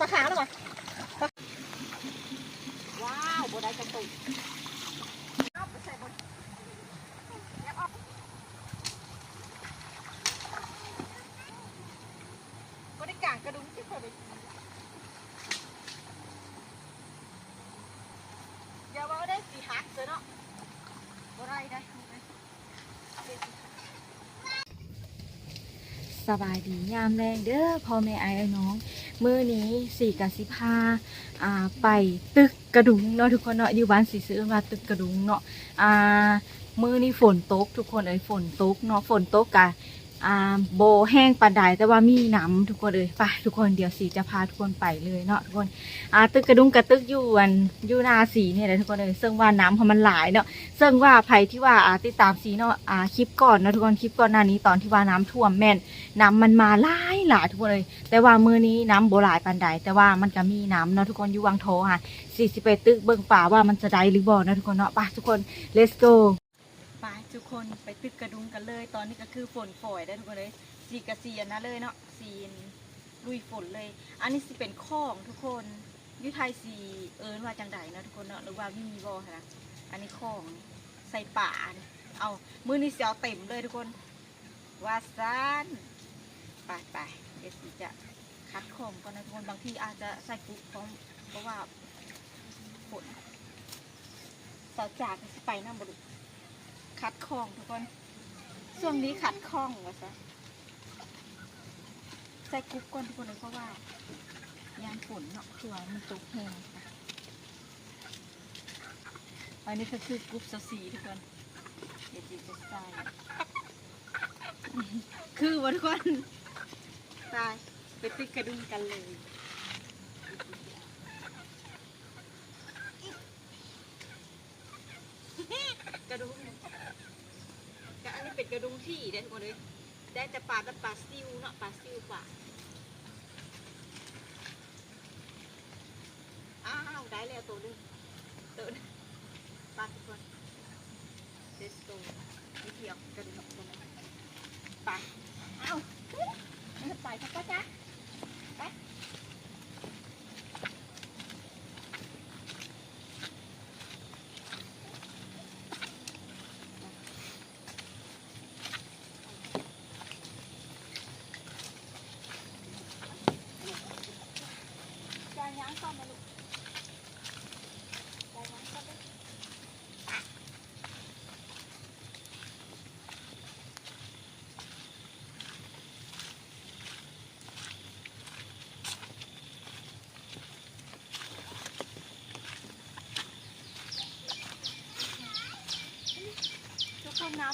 ปลาขาวแล้ววะว้าวโบได้จังตุยเอาไปใส่บนแอบออกบริการกระดุมที่เคยไปอย่าว่าได้สีหักเลยเนาะบ่ได้ได้สบายดียามแรงเด้อพ่อแม่ไอ้ายน้อง มื้อนี้สี่กับสิพาอ่าไปตึกกระดุงเนาะทุกคนเนาะอยู่บ้านสีซื้อมาตึกกระดุงเนาะอ่ามื้อนี้ฝนตกทุกคนเอ้ยฝนตกเนาะฝนตกกะอ่าโบแห้งปานใดแต่ว่ามีน้ำทุกคนเอ้ยไปทุกคนเดี๋ยวสีจะพาทุกคนไปเลยเนาะทุกคนอ่าตึกกระดุงกับตึกอยู่อันอยู่นาสีเนี่ยแหละทุกคนเอ้ยซึ่งว่าน้ำเพราะมันหลายเนาะซึ่งว่าภัยที่ว่าอ่าติดตามสีเนาะอ่าคลิปก่อนเนาะทุกคนคลิปก่อนหน้านี้ตอนที่ว่าน้ำท่วมแม่นน้ำมันมาหลา หลายทุกคนเลย แต่ว่ามือนี้น้ำโบหลายปานใดแต่ว่ามันก็มีน้ำเนาะทุกคนอยู่วังโทค่ะ41ตึกเบิ่งป่าว่ามันจะได้หรือบ่เนาะทุกคนเนาะไปทุกคน let's go ไปทุกคนไปตึกกระดุงกันเลย ตอนนี้ก็คือฝนฝอยได้ทุกคนเลยสีกระเซียนนะเลยเนาะสีนลุยฝนเลย อันนี้สิเป็นข้องทุกคนยุไทยสีเอิญว่าจังใดเนาะทุกคนเนาะหรือว่ามีบ่ค่ะอันนี้ข้องใส่ป่าเนี่ยเอามือนี้เสียวเต็มเลยทุกคนว่าซัน ไปไปเดี๋ยวสิจะคัดของก่อนนะทุกคนบางทีอาจจะใส่กุ๊กเพราะเพราะว่าฝนสาวจากไปน้ำบรุคัดของทุกคนช่วงนี้ขัดข้องว่าซะใส่กุ๊กก่อนทุกคนเลยเพราะว่ายามฝนเนาะคือว่ามันตกแห้งอันนี้ก็คือกรุ๊ปสีทุกคนเดี๋ยวจะใส่คือวันก่อน ตายไปติดกระดุมกันเลยกระดุมกอันนี้เป็นกระดุมที่เด็ดคนเลยได้แต่ปลาแต่ปลาซิวเนาะปลาซิวปลาอ้าวได้แล้วตัวหนึงตัวหนึงปลาทุกคนเดสโตนี่เที่ยวกระดุมคนนั้นไปเอาไปครับป้าจ๊ะไปจานยังก่อนนะลูกจานยังก่อนเลย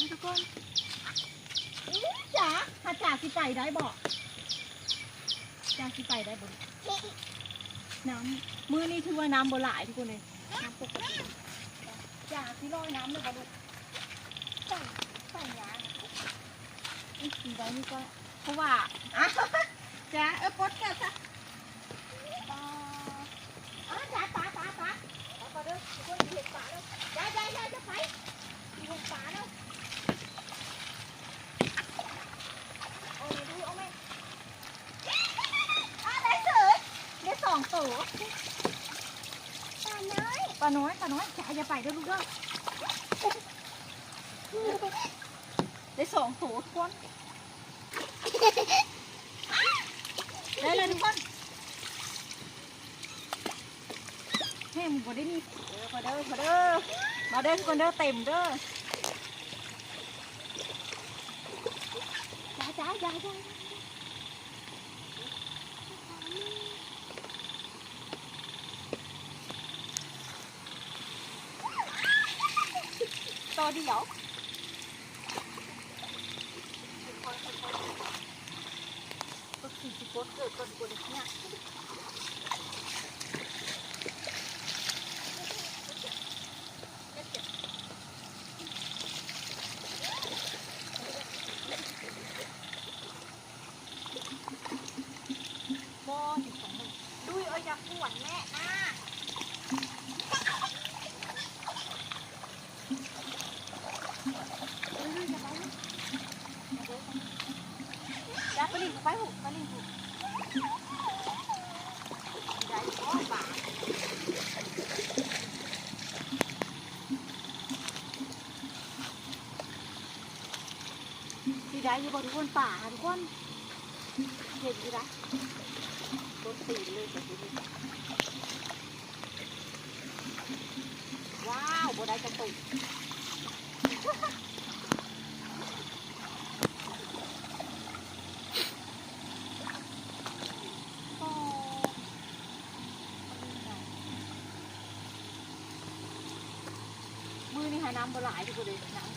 ทุกคนน้ำทุกคนจ๋าถ้าจ๋าสิไปได้บอกจ๋าสิไปได้บ่น้ำมือนี่ถือว่าน้ำบ่หลายทุกคนเลยน้ำปกติจ๋าสิลอยน้ำเลยบ่ลูกใส่ใส่ยาอีกสีใบนี่ก็เพราะว่าจ๋าเออปดกันซะปลาอะจ๋าปลาปลาปลาปลาเด้อทุกคนเห็นปลาแล้วจ๋าจ๋าจ๋าจะไปมีคนป่าแล้วเอามาดูเอาไหมอะได้เสยได้สองตัว ปลาน้อยปลาน้อยปลาน้อยจ๋าอย่าไปเด้อลูกเด้อได้สองตัวทุกคนได้เลยทุกคนแม่มึงบ่ได้มีพอเด้อพอเด้อมาเด้อทุกคนเด้อเต็มเด้อจ้าจ้าจ้าจ้า ต่อเดียวก็คือสิโคตรเกิดก่อนคนเนี่ ไปหุบไปลิงหุบใหญ่กว่าบาสีได้อยู่บนทุกคนป่าทุกคนเห็นดีละต้นตีนเลยแต่ทีนี้ว้าวบนได้จะตุ่ น้ำบ่หลายทุกคนเลยน้ำ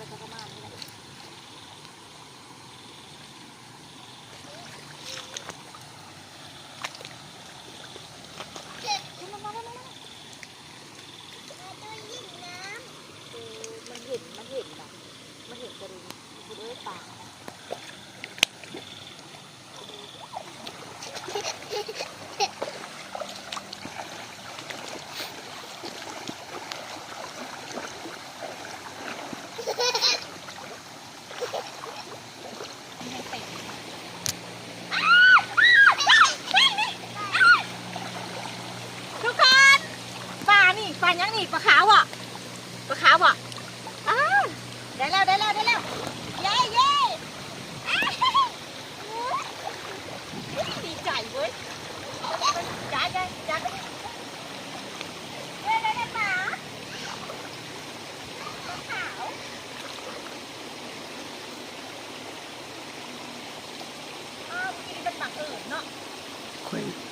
quote.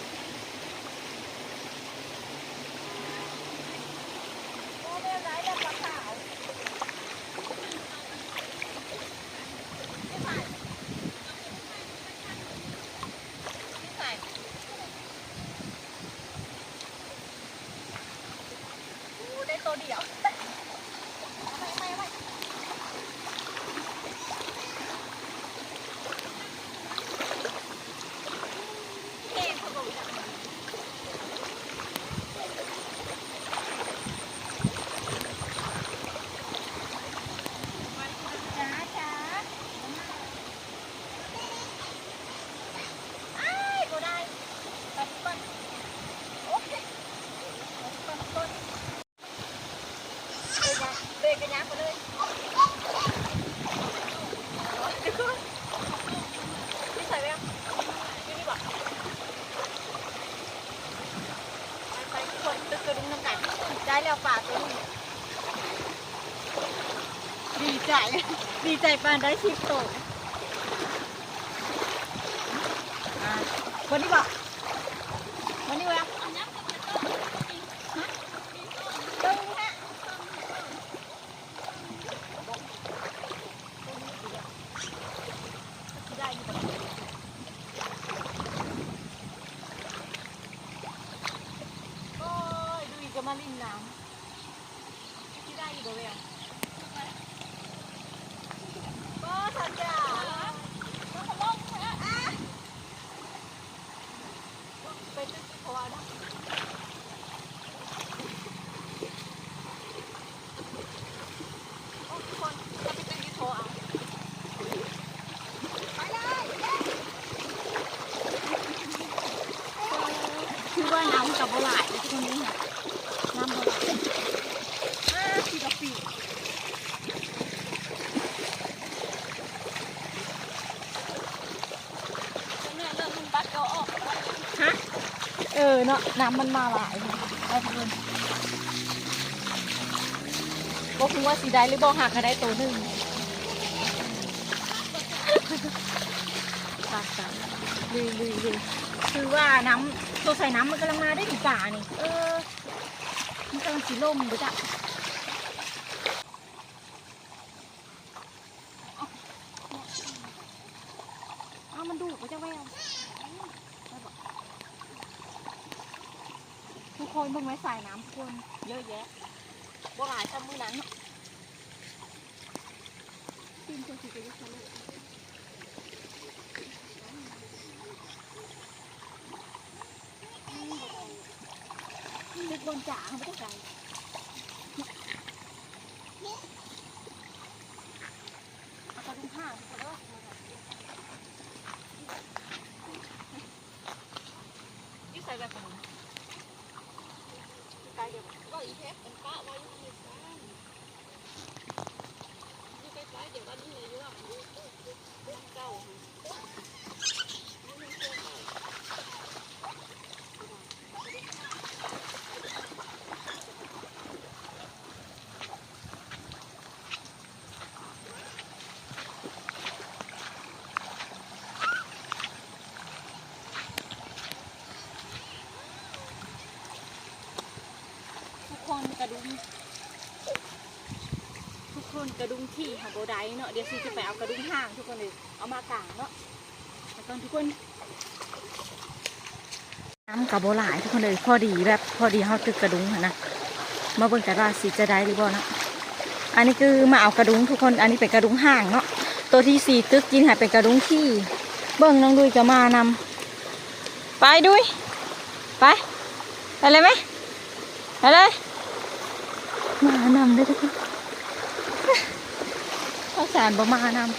ได้แล้วป่าตัวนี้ดีใจ ดีใจป่านได้ชิปโตวันนี้บ่วันนี้วะ เออเนาะน้ำมันมาหลายไปเพื่อนก็คือว่าสีได้หรือบ่หักก็ได้ตัวหนึ่งปาดสามลุยลุยลุคือว่าน้ำตัวใส่น้ำมันกำลังมาได้ถึงป่านี่ เออ มันกำลังสีล่มไปจ้ะ คนมึงไม้ส่น้ำคน เยอะแยะบ่หลายชั่วโมงนั้นกินจนสิบกิโลเป็นบนจ่าไม่ต้องใจ ดุมทุกคนกระดุมที่หาโบไดเนาะเดี๋ยวซีจะไปเอากระดุมห่างทุกคนเลยเอามากางเนาะแล้วก็ทุกคนน้ำกับโบหลายทุกคนเลยพอดีแบบพอดีเขาตึกกระดุมนะมาเบิ่งกันว่าสีจะได้หรือบ่เนาะอันนี้คือมาเอากระดุมทุกคนอันนี้เป็นกระดุมห่างเนาะตัวที่สี่ตึกกินหายเป็นกระดุมที่ เบิ่งน้องดุยจะมานำไปดุยไปไปเลยไหมไปเลย มานำได้ทุกคนข้าวสารบ่มานำ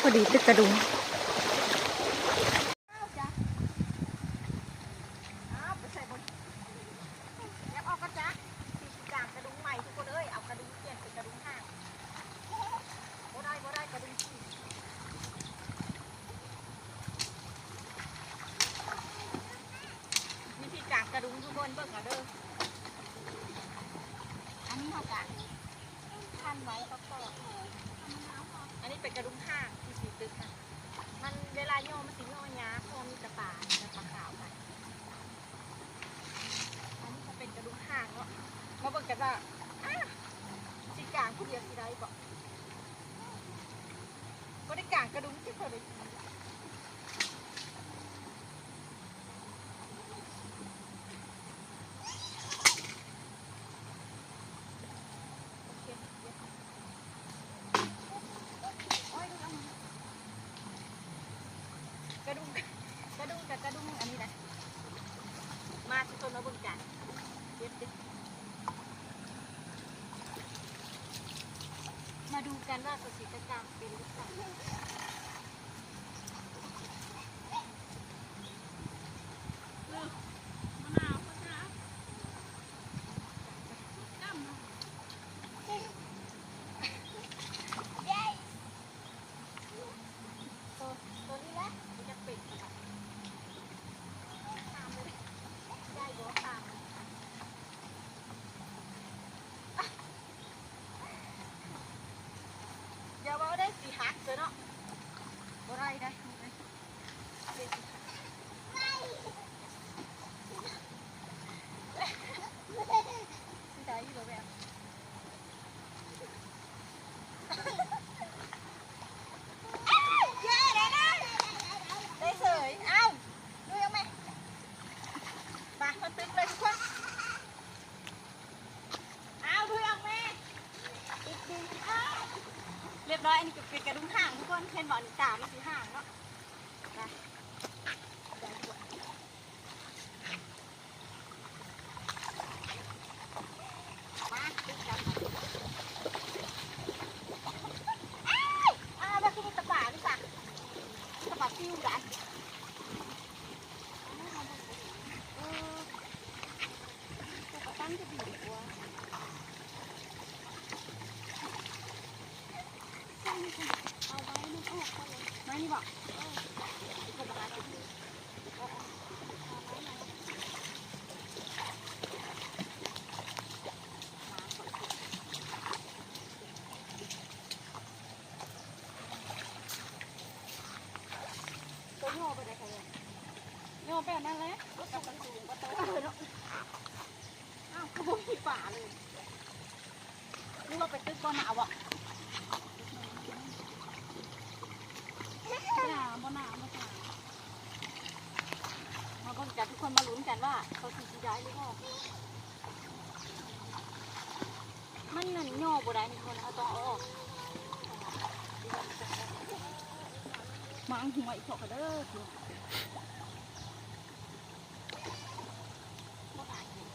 พอดีตึกกระดุมเอาไปใส่บนแอบออกกระจักสีกางกระดุมใหม่ทุกคนเอ้ยเอากร มาเบิ่งกันว่าอ้าสีกลางผู้เดียวสิได้บ่บ่ได้กลางกระดุมที่เธอเลยโอเคเดี๋ยวโอ้ยดูเอามากระดุมกระดุมกับกระดุมอันนี้นะมาทุกคนมาเบิ่งกัน เย็บดิ มาดูกันว่าตัวสีกรรมเป็นหรือเปล่า หักเจอเนาะบ่ได้ได้บ่ได้ได้สิหักสิได้อยู่บ่แบบเย้ได้ได้ได้เสยเอ้าดูยังไหมมามั นตึกเลยทุกคนเอาไหมกดึงเอ้า เรียบร้อยอันนี้ก็เป็นกระดุมห่างทุกคนเห็นบ่อนี่ตามันคือห่างเนาะไปเดี๋ยวดูมาติดกันอ้าวอ้าวแล้วคือมีตะป่านี่จ้ะตะป่าซิวกันเออตะป่าตั้งจะดีกว่า ไม่นี่บอกตัวโง่ไปไหนกันเลย โง่นั่นแหละรถกระบะสูงก็โตเลยเนาะอ้าวขโมยฝาเลยนี่ว่าไปตึกก้อนหนาวอะหนาวบ่หนาวบ่หนาวมาคนกันทุกคนมาลุ้นกันว่าเขาสิสิได้หรือเปล่ามันนั่นย่อบ่ได้นี่คนเขาต้องเอาออกมาอังหัวอีกเถอะเด้อคือบ่ตายเลย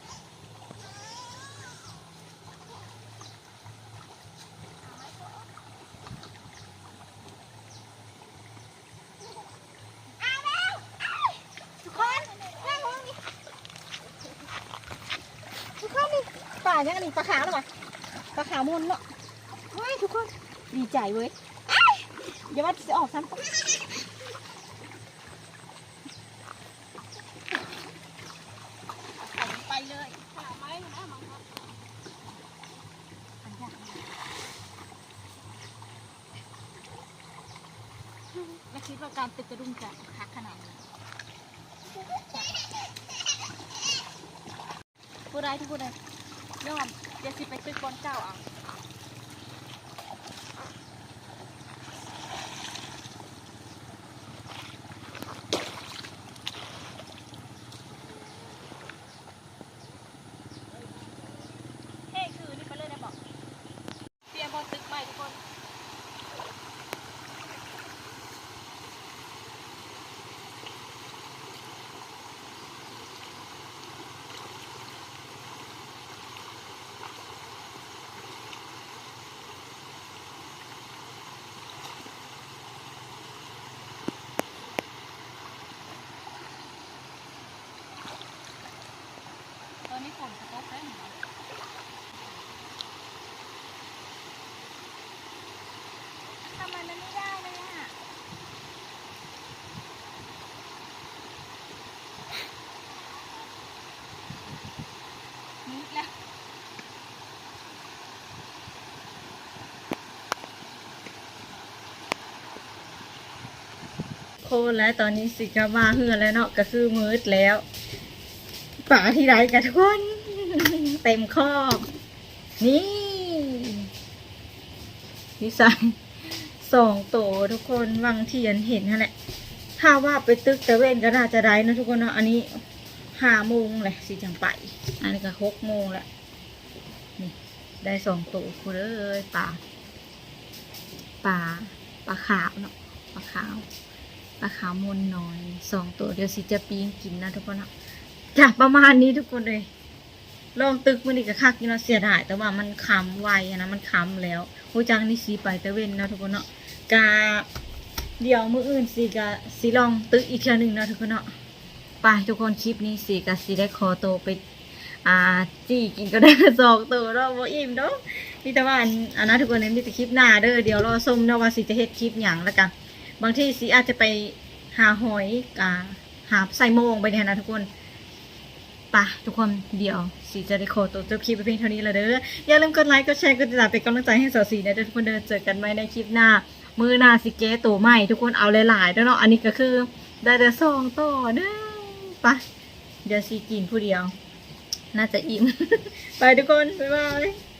ทุกคนนั่งลงนี่ทุกคนนี่ป่า ยังอันนี้ปลาขาวหรือเปล่าปลาขาวมนเนาะเฮ้ยทุกคนดีใจเว้ยอ้ายอย่าว่าจะออกซ้ำไปเลยขาไม้นะมังไม่คิดว่าการตึกกระดุมจะคักขนาดนี้ผู้ใดที่ผู้ใดย ยอมเดี๋ยวสิไปซื้อก้อนเจ้าเอาเฮ้คือนี่ไปเลยได้บอกเตรียมบอลตึกใหม่ทุกคน ตอนนี้ฝนจะตกได้ไหมทำไมมันไม่ได้เลยอะ นิดแล้ว โคนแล้วตอนนี้สิกามาเฮือแล้วเนาะก็คือมืดแล้วป่าที่ไรกันทุกคนเต็มคอกนี่นิสัยสองโตทุกคนวังเทียนเห็นนั่นแหละถ้าว่าไปตึกตะเวนก็น่าจะได้นะทุกคนเนาะอันนี้ห้าโมงแหละสิจังไป อันนี้ก็หกโมงแล้วนี่ได้สองโตคุณเอ้ยปลาปลาปลาขาวเนาะปลาขาว ปลาขาวมนน้อยสองตัวเดี๋ยวสิจะปีงกินนะทุกคนนะจากประมาณนี้ทุกคนเลยลองตึกมันอีกก็คักอยู่เนาเสียดายแต่ว่ามันคำไวนะมันคำแล้วหูจังนี่สีไปตะเวนนะทุกคนเนาะกาเดี๋ยวมืออื่นสีกะสีลองตึกอีกเทื่อหนึ่งนะทุกคนเนาะไปทุกคนคลิปนี้สีกะสีได้คอโตไปอ่าจี้กินก็ได้สองตัวเนาะบ่อิ่มเนาะมีแต่ว่าอันนั้นทุกคนเนี่ยมีแต่คลิปหน้าเด้อเดี๋ยวรอส้มเนาะว่าสีจะเฮ็ดคลิปหยังแล้วกัน บางที่สีอาจจะไปหาหอยอ่าหาใส่โมงไปเนี่ยนะทุกคนปะทุกคนเดี๋ยวสีจะได้ขอตัวจบคลิปไปเพียงเท่านี้และเด้ออย่าลืมกดไลค์กดแชร์กดติดตามเป็นกำลังใจให้สาวสีนะทุกคนเด้อเจอกันใหมในคลิปหน้า มือหน้าสิเกตัวใหม่ทุกคนเอาหลายๆเด้อเนาะอันนี้ก็คือได้แต่สองตัวเด้อปะเดี๋ยวสีกินผู้เดียว น่าจะอิ่มไปทุกคนบ๊ายบาย